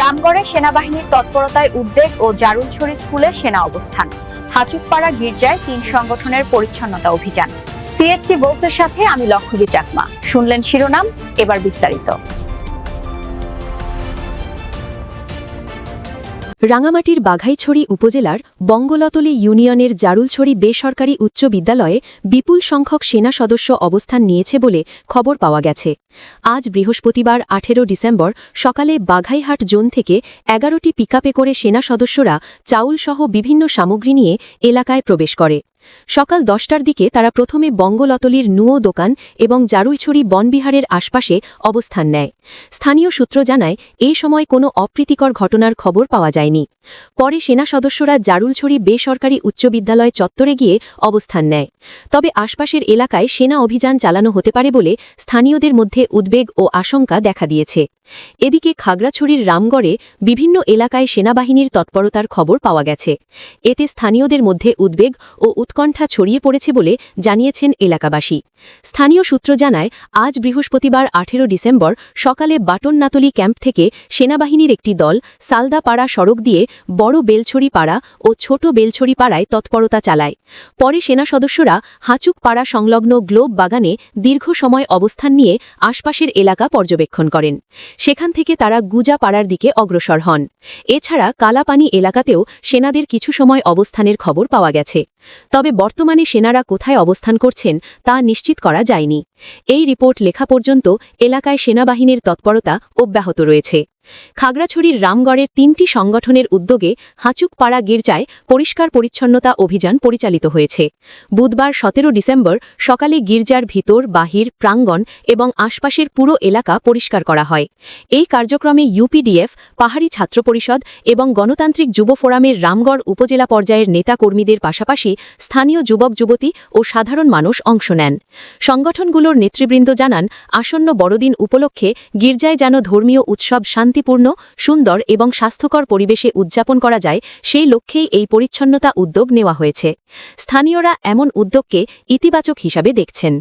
রামগড়ে সেনাবাহিনীর তৎপরতায় উদ্বেগ ও জারুলছড়ি স্কুলে সেনা অবস্থান। হাচুকপাড়া গির্জায় তিন সংগঠনের পরিচ্ছন্নতা অভিযান। সিএচটি বোসের সাথে আমি লক্ষ্মী চাকমা শুনলেন শিরোনাম, এবার বিস্তারিত। রাঙামাটির বাঘাইছড়ি উপজেলার বঙ্গলতলি ইউনিয়নের জারুলছড়ি বেসরকারি উচ্চ বিদ্যালয়ে বিপুল সংখ্যক সেনা সদস্য অবস্থান নিয়েছে বলে খবর পাওয়া গেছে। আজ বৃহস্পতিবার আঠেরো ডিসেম্বর সকালে বাঘাইহাট জোন থেকে এগারোটি পিকআপে করে সেনা সদস্যরা চাউলসহ বিভিন্ন সামগ্রী নিয়ে এলাকায় প্রবেশ করে। সকাল দশটার দিকে তারা প্রথমে বঙ্গলতলির নুয়ো দোকান এবং জারুইছড়ি বনবিহারের আশপাশে অবস্থান নেয়। স্থানীয় সূত্র জানায়, এ সময় কোনো অপ্রীতিকর ঘটনার খবর পাওয়া যায়নি। পরে সেনা সদস্যরা জারুলছড়ি বেসরকারি উচ্চ বিদ্যালয় চত্বরে গিয়ে অবস্থান নেয়। তবে আশপাশের এলাকায় সেনা অভিযান চালানো হতে পারে বলে স্থানীয়দের মধ্যে উদ্বেগ ও আশঙ্কা দেখা দিয়েছে। এদিকে খাগড়াছড়ির রামগড়ে বিভিন্ন এলাকায় সেনাবাহিনীর তৎপরতার খবর পাওয়া গেছে। এতে স্থানীয়দের মধ্যে উদ্বেগ ও উৎকণ্ঠা ছড়িয়ে পড়েছে বলে জানিয়েছেন এলাকাবাসী। স্থানীয় সূত্র জানায়, আজ বৃহস্পতিবার আঠেরো ডিসেম্বর সকালে বাটননাতলি ক্যাম্প থেকে সেনাবাহিনীর একটি দল সালদাপাড়া সড়ক দিয়ে বড় বেলছড়ি পাড়া ও ছোট বেলছড়ি পাড়ায় তৎপরতা চালায়। পরে সেনা সদস্যরা হাঁচুক পাড়া সংলগ্ন গ্লোব বাগানে দীর্ঘ সময় অবস্থান নিয়ে আশপাশের এলাকা পর্যবেক্ষণ করেন। সেখান থেকে তারা গুজা পাড়ার দিকে অগ্রসর হন। এছাড়া কালাপানি এলাকাতেও সেনাদের কিছু সময় অবস্থানের খবর পাওয়া গেছে। তবে বর্তমানে সেনারা কোথায় অবস্থান করছেন তা নিশ্চিত করা যায়নি। এই রিপোর্ট লেখা পর্যন্ত এলাকায় সেনাবাহিনীর তৎপরতা অব্যাহত রয়েছে। খাগড়াছড়ির রামগড়ের তিনটি সংগঠনের উদ্যোগে হাঁচুকপাড়া গির্জায় পরিষ্কার পরিচ্ছন্নতা অভিযান পরিচালিত হয়েছে। বুধবার সতেরো ডিসেম্বর সকালে গির্জার ভিতর, বাহির, প্রাঙ্গণ এবং আশপাশের পুরো এলাকা পরিষ্কার করা হয়। এই কার্যক্রমে ইউপিডিএফ, পাহাড়ি ছাত্র পরিষদ এবং গণতান্ত্রিক যুব ফোরামের রামগড় উপজেলা পর্যায়ের নেতাকর্মীদের পাশাপাশি স্থানীয় যুবক যুবতী ও সাধারণ মানুষ অংশ নেন। সংগঠনগুলোর নেতৃবৃন্দ জানান, আসন্ন বড়দিন উপলক্ষে গির্জায় যেন ধর্মীয় উৎসব শান্তিপূর্ণ, সুন্দর এবং স্বাস্থ্যকর পরিবেশে উদযাপন করা যায়, সেই লক্ষ্যেই এই পরিচ্ছন্নতা উদ্যোগ নেওয়া হয়েছে। স্থানীয়রা এমন উদ্যোগকে ইতিবাচক হিসাবে দেখছেন।